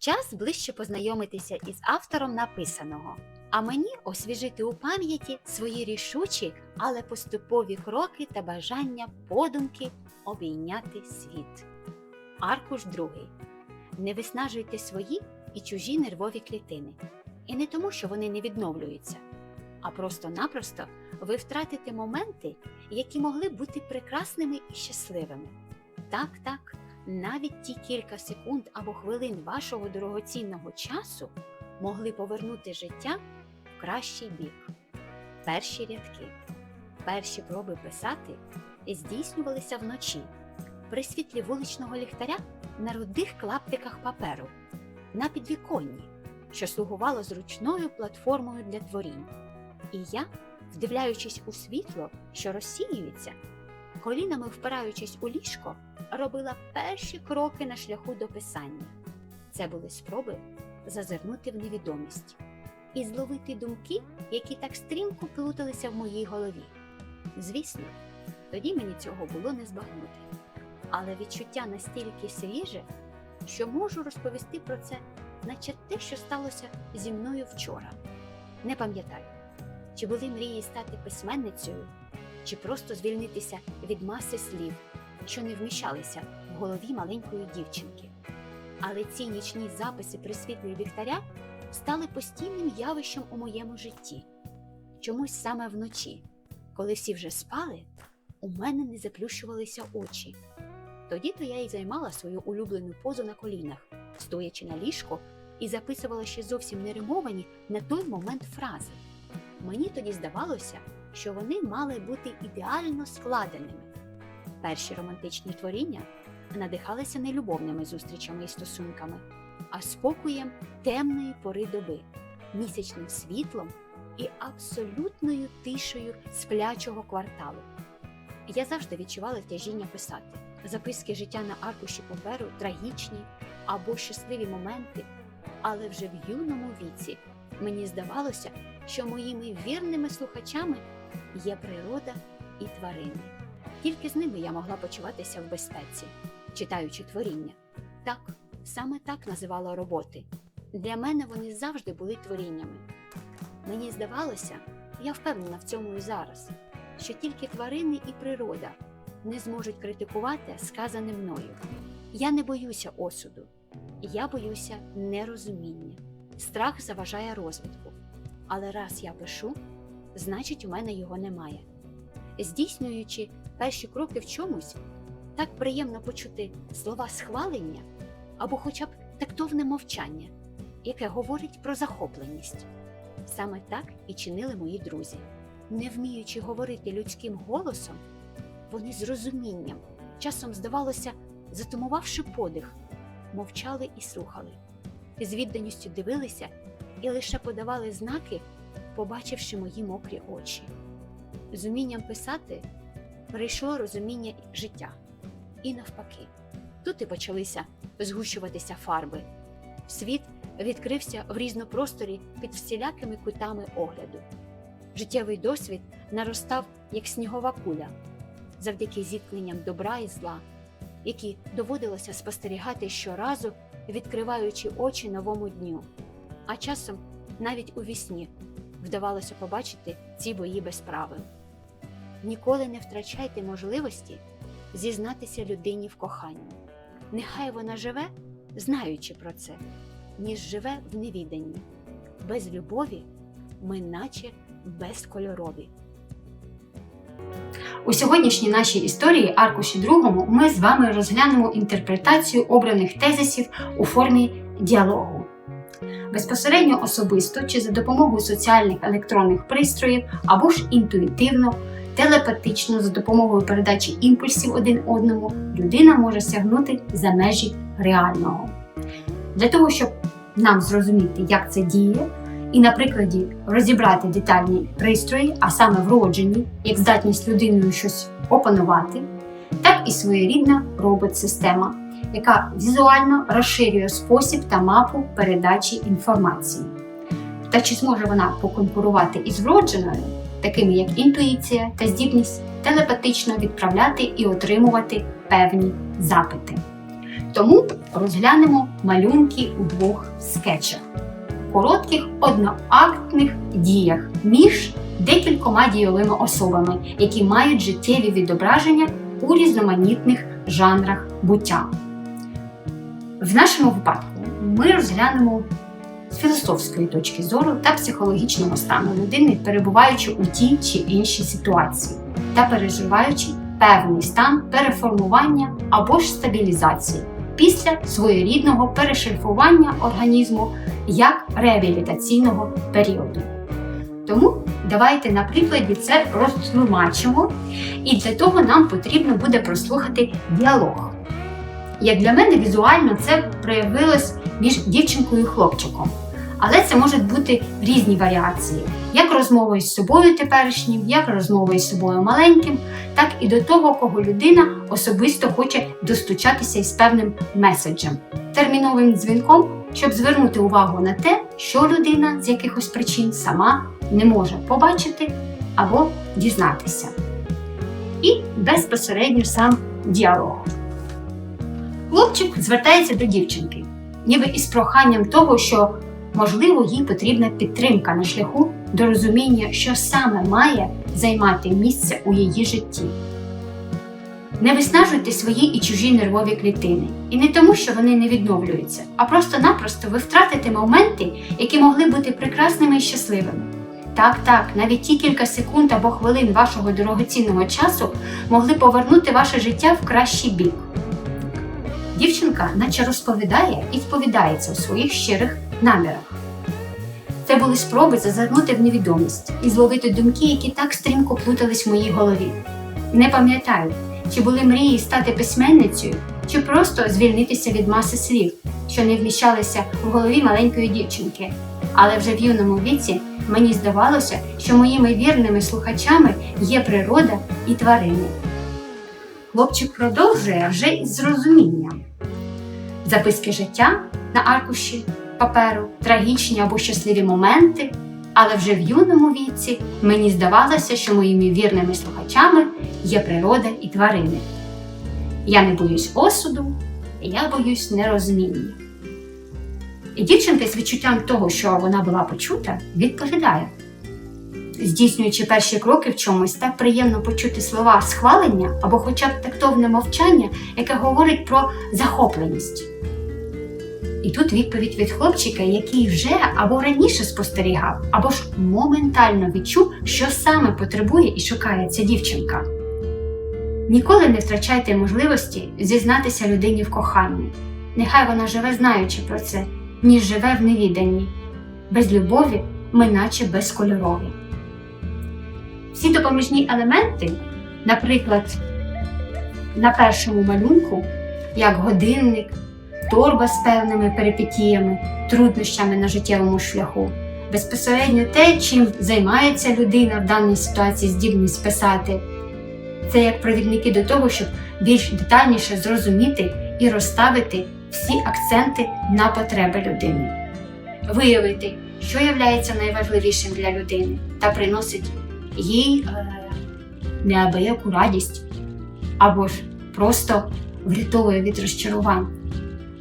Час ближче познайомитися із автором написаного, а мені освіжити у пам'яті свої рішучі, але поступові кроки та бажання подумки обійняти світ. Аркуш другий. Не виснажуйте свої і чужі нервові клітини. І не тому, що вони не відновлюються, а просто-напросто ви втратите моменти, які могли бути прекрасними і щасливими. Так, так, навіть ті кілька секунд або хвилин вашого дорогоцінного часу могли повернути життя в кращий бік. Перші рядки, перші проби писати здійснювалися вночі при світлі вуличного ліхтаря на рудих клаптиках паперу, на підвіконні, що слугувало зручною платформою для творінь. І я, вдивляючись у світло, що розсіюється, колінами впираючись у ліжко, робила перші кроки на шляху до писання. Це були спроби зазирнути в невідомість і зловити думки, які так стрімко плуталися в моїй голові. Звісно, тоді мені цього було не збагнути, але відчуття настільки свіже, що можу розповісти про це, наче те, що сталося зі мною вчора. Не пам'ятаю, чи були мрії стати письменницею, чи просто звільнитися від маси слів, що не вміщалися в голові маленької дівчинки. Але ці нічні записи при світлі ліхтаря стали постійним явищем у моєму житті. Чомусь саме вночі, коли всі вже спали, у мене не заплющувалися очі. Тоді то я й займала свою улюблену позу на колінах, стоячи на ліжко і записувала ще зовсім не римовані на той момент фрази. Мені тоді здавалося, що вони мали бути ідеально складеними. Перші романтичні творіння надихалися не любовними зустрічами і стосунками, а спокоєм темної пори доби, місячним світлом і абсолютною тишею сплячого кварталу. Я завжди відчувала тяжіння писати. Записки життя на аркуші паперу трагічні або щасливі моменти, але вже в юному віці мені здавалося, що моїми вірними слухачами є природа і тварини. Тільки з ними я могла почуватися в безпеці, читаючи творіння. Так, саме так називала роботи. Для мене вони завжди були творіннями. Мені здавалося, я впевнена в цьому і зараз, що тільки тварини і природа не зможуть критикувати сказане мною. Я не боюся осуду, я боюся нерозуміння. Страх заважає розвитку. Але раз я пишу, значить, у мене його немає. Здійснюючи перші кроки в чомусь, так приємно почути слова схвалення або хоча б тактовне мовчання, яке говорить про захопленість. Саме так і чинили мої друзі. Не вміючи говорити людським голосом, вони з розумінням, часом, здавалося, затумувавши подих, мовчали і слухали, з відданістю дивилися і лише подавали знаки, побачивши мої мокрі очі. З умінням писати прийшло розуміння життя. І навпаки, тут і почалися згущуватися фарби. Світ відкрився в різнопросторі під всілякими кутами огляду. Життєвий досвід наростав як снігова куля, завдяки зіткненням добра і зла, які доводилося спостерігати щоразу, відкриваючи очі новому дню. А часом навіть у вісні вдавалося побачити ці бої без правил. Ніколи не втрачайте можливості зізнатися людині в коханні. Нехай вона живе, знаючи про це, ніж живе в невіданні. Без любові ми наче безкольорові. У сьогоднішній нашій історії аркуші другому ми з вами розглянемо інтерпретацію обраних тезисів у формі діалогу. Безпосередньо особисто чи за допомогою соціальних електронних пристроїв, або ж інтуїтивно, телепатично за допомогою передачі імпульсів один одному, людина може сягнути за межі реального. Для того, щоб нам зрозуміти, як це діє, і на прикладі розібрати детальні пристрої, а саме вроджені, як здатність людиною щось опанувати, так і своєрідна робот-система, яка візуально розширює спосіб та мапу передачі інформації. Та чи зможе вона поконкурувати із вродженою, такими як інтуїція та здібність телепатично відправляти і отримувати певні запити. Тому розглянемо малюнки у двох скетчах, коротких одноактних діях між декількома дійовими особами, які мають життєві відображення у різноманітних жанрах буття. В нашому випадку ми розглянемо з філософської точки зору та психологічного стану людини, перебуваючи у тій чи іншій ситуації та переживаючи певний стан переформування або ж стабілізації після своєрідного перешельфування організму як реабілітаційного періоду. Тому давайте на прикладі це розтлумачимо, і для того нам потрібно буде прослухати діалог. Як для мене візуально це проявилось між дівчинкою і хлопчиком. Але це можуть бути різні варіації, як розмовою з собою теперішнім, як розмовою з собою маленьким, так і до того, кого людина особисто хоче достучатися із певним меседжем, терміновим дзвінком, щоб звернути увагу на те, що людина з якихось причин сама не може побачити або дізнатися. І безпосередньо сам діалог. Хлопчик звертається до дівчинки, ніби із проханням того, що можливо їй потрібна підтримка на шляху до розуміння, що саме має займати місце у її житті. Не виснажуйте свої і чужі нервові клітини. І не тому, що вони не відновлюються, а просто-напросто ви втратите моменти, які могли бути прекрасними і щасливими. Так, так, навіть ті кілька секунд або хвилин вашого дорогоцінного часу могли повернути ваше життя в кращий бік. Дівчинка наче розповідає і вповідається у своїх щирих намірах. Це були спроби зазирнути в невідомість і зловити думки, які так стрімко плутались в моїй голові. Не пам'ятаю, чи були мрії стати письменницею, чи просто звільнитися від маси слів, що не вміщалися в голові маленької дівчинки. Але вже в юному віці мені здавалося, що моїми вірними слухачами є природа і тварини. Хлопчик продовжує вже із зрозумінням. Записки життя на аркуші паперу, трагічні або щасливі моменти, але вже в юному віці мені здавалося, що моїми вірними слухачами є природа і тварини. Я не боюсь осуду, я боюсь нерозуміння. І дівчинка з відчуттям того, що вона була почута, відповідає. Здійснюючи перші кроки в чомусь, так приємно почути слова схвалення або хоча б тактовне мовчання, яке говорить про захопленість. І тут відповідь від хлопчика, який вже або раніше спостерігав, або ж моментально відчув, що саме потребує і шукає ця дівчинка. Ніколи не втрачайте можливості зізнатися людині в коханні. Нехай вона живе знаючи про це, ніж живе в невіданні. Без любові ми наче безкольорові. Всі допоміжні елементи, наприклад, на першому малюнку, як годинник, торба з певними перипетіями, труднощами на життєвому шляху. Безпосередньо те, чим займається людина в даній ситуації, здібність писати, це як провідники до того, щоб більш детальніше зрозуміти і розставити всі акценти на потреби людини, виявити, що є найважливішим для людини, та приносить їй е, неабияку радість або ж просто врятовує від розчарувань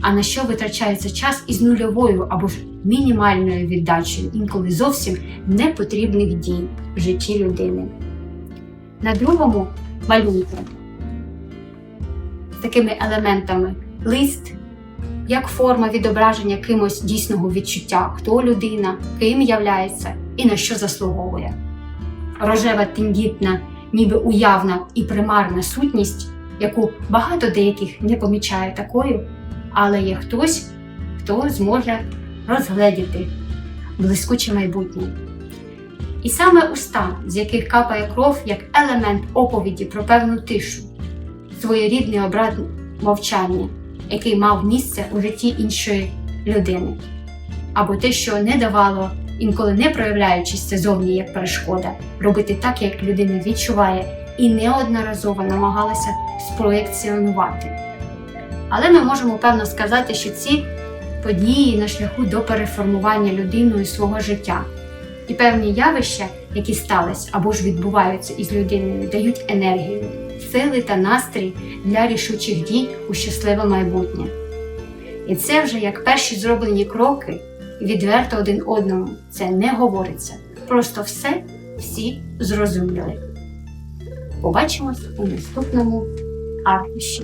а на що витрачається час із нульовою або ж мінімальною віддачею інколи зовсім непотрібних дій в житті людини. На другому малюнку такими елементами лист як форма відображення кимось дійсного відчуття, хто людина, ким являється і на що заслуговує. Рожева тендітна, ніби уявна і примарна сутність, яку багато деяких не помічає такою але є хтось, хто зможе розгледіти блискуче майбутнє. І саме уста, з яких капає кров як елемент оповіді про певну тишу, своєрідний образ мовчання, який мав місце у житті іншої людини, або те, що не давало, інколи не проявляючись зовні як перешкода, робити так, як людина відчуває, і неодноразово намагалася спроєкціонувати. Але ми можемо певно сказати, що ці події на шляху до переформування людиною свого життя і певні явища, які стались або ж відбуваються із людиною, дають енергію, сили та настрій для рішучих дій у щасливе майбутнє. І це вже як перші зроблені кроки, відверто один одному. Це не говориться. Просто все всі зрозуміли. Побачимось у наступному аркуші.